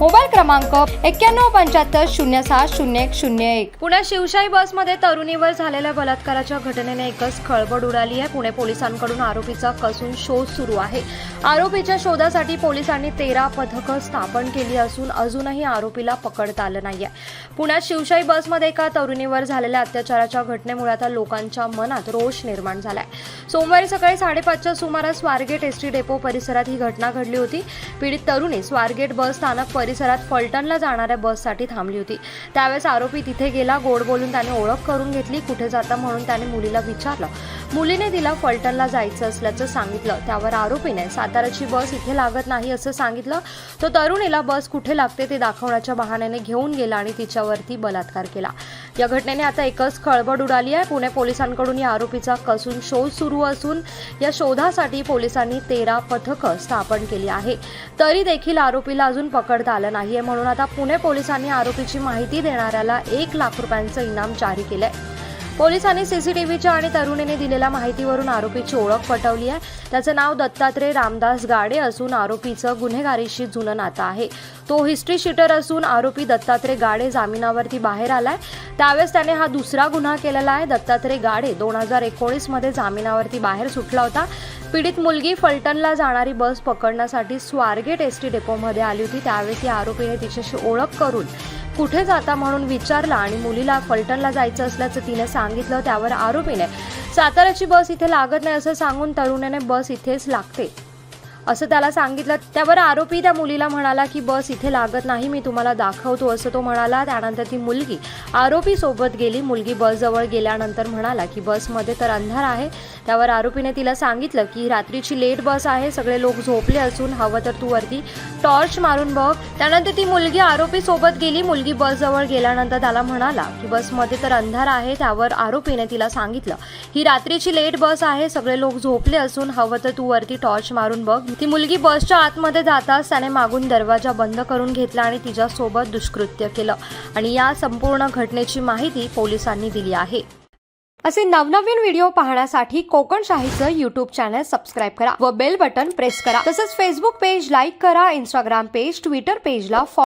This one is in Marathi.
मोबाईल क्रमांक एक्क्याण्णव पंच्याहत्तर शून्य सहा शून्य एक शून्य एक. पुण्यात शिवशाही बसमध्ये तरुणीवर झालेल्या बलात्काराच्या घटनेने एकच खळबळ उडाली आहे. पुणे पोलिसांकडून आरोपीचा कसून शोध सुरू आहे. आरोपीच्या शोधासाठी पोलिसांनी तेरा पथकं स्थापन केली असून अजूनही आरोपीला पकडता आलं नाहीये. पुण्यात शिवशाही बसमध्ये एका तरुणीवर झालेल्या अत्याचाराच्या घटनेमुळे आता लोकांच्या मनात रोष निर्माण झालाय. सोमवारी सकाळी साडेपाचच्या सुमारास स्वारगेट एस टी डेपो परिसरात ही घटना घडली होती. पीडित तरुणी स्वारगेट बस स्थानक परिसरात फलटणला जाणाऱ्या बससाठी थांबली होती. त्यावेळेस आरोपी तिथे गेला गोड बोलून त्याने ओळख करून घेतली कुठे जाता म्हणून त्याने मुलीला विचारलं. मुलीने तिला फलटणला जायचं असल्याचं सांगितलं. त्यावर आरोपीने साताराची बस इथे लागत नाही असं सांगितलं. तो तरुणीला बस कुठे लागते ते दाखवण्याच्या बहाण्याने घेऊन गेला आणि तिच्यावरती बलात्कार केला. या घटनेने आता एकच खळबळ उडाली आहे. पुणे पोलिसांकडून या आरोपीचा कसून शोध सुरू असून या शोधासाठी पोलिसांनी तेरा पथकं स्थापन केली आहे. तरी देखील आरोपीला अजून पकडता आलं नाहीये म्हणून आता पुणे पोलिसांनी आरोपीची माहिती देणाऱ्याला एक लाख रुपयांचं इनाम जारी केलंय. पोलिसांनी सीसीटीव्हीच्या आणि तरुणीने दिलेल्या माहितीवरून आरोपीची ओळख पटवली आहे. त्याचं नाव दत्तात्रय रामदास गाडे असून आरोपीचं गुन्हेगारीशी जुनं नातं आहे. तो हिस्ट्री शीटर असून आरोपी दत्तात्रय गाडे जामिनावरती बाहेर आलाय. त्यावेळेस त्याने हा दुसरा गुन्हा केलेला आहे. दत्तात्रय गाडे दोन हजार एकोणीसमध्ये जामिनावरती बाहेर सुटला होता. पीडित मुलगी फलटणला जाणारी बस पकडण्यासाठी स्वारगेट एस टी डेपोमध्ये आली होती. त्यावेळेस या आरोपीने तिच्याशी ओळख करून कुठे जाता म्हणून विचारला आणि मुलीला फलटणला जायचं असल्याचं तिने सांगितलं त्यावर आरोपीने साताऱ्याची बस इथे लागत नाही असं सांगून तरुणीने बस इथेच लागते. असं त्याला सांगितलं. त्यावर आरोपी त्या मुलीला म्हणाला की बस इथे लागत नाही मी तुम्हाला दाखवतो असं तो म्हणाला. त्यानंतर ती मुलगी आरोपी सोबत गेली. मुलगी बसजवळ गेल्यानंतर म्हणाला की बसमध्ये तर अंधार आहे. त्यावर आरोपीने तिला सांगितलं की रात्रीची लेट बस आहे सगळे लोक झोपले असून हवं तर तू वरती टॉर्च मारून बघ. त्यानंतर ती मुलगी आरोपी सोबत गेली. मुलगी बसजवळ गेल्यानंतर त्याला म्हणाला की बसमध्ये तर अंधार आहे. त्यावर आरोपीने तिला सांगितलं ही रात्रीची लेट बस आहे सगळे लोक झोपले असून हवं तर तू वरती टॉर्च मारून बघ. ती मुलगी बसच्या आतमध्ये जाताच त्याने मागून दरवाजा बंद करून घेतला आणि तिच्यासोबत दुष्कृत्य केलं. आणि या संपूर्ण घटनेची माहिती पोलिसांनी दिली आहे. असे नवनवीन व्हिडिओ पाहण्यासाठी कोकण शाहीचं युट्यूब चॅनल सबस्क्राईब करा व बेल बटन प्रेस करा. तसंच फेसबुक पेज लाईक करा इंस्टाग्राम पेज ट्विटर पेजला फॉलो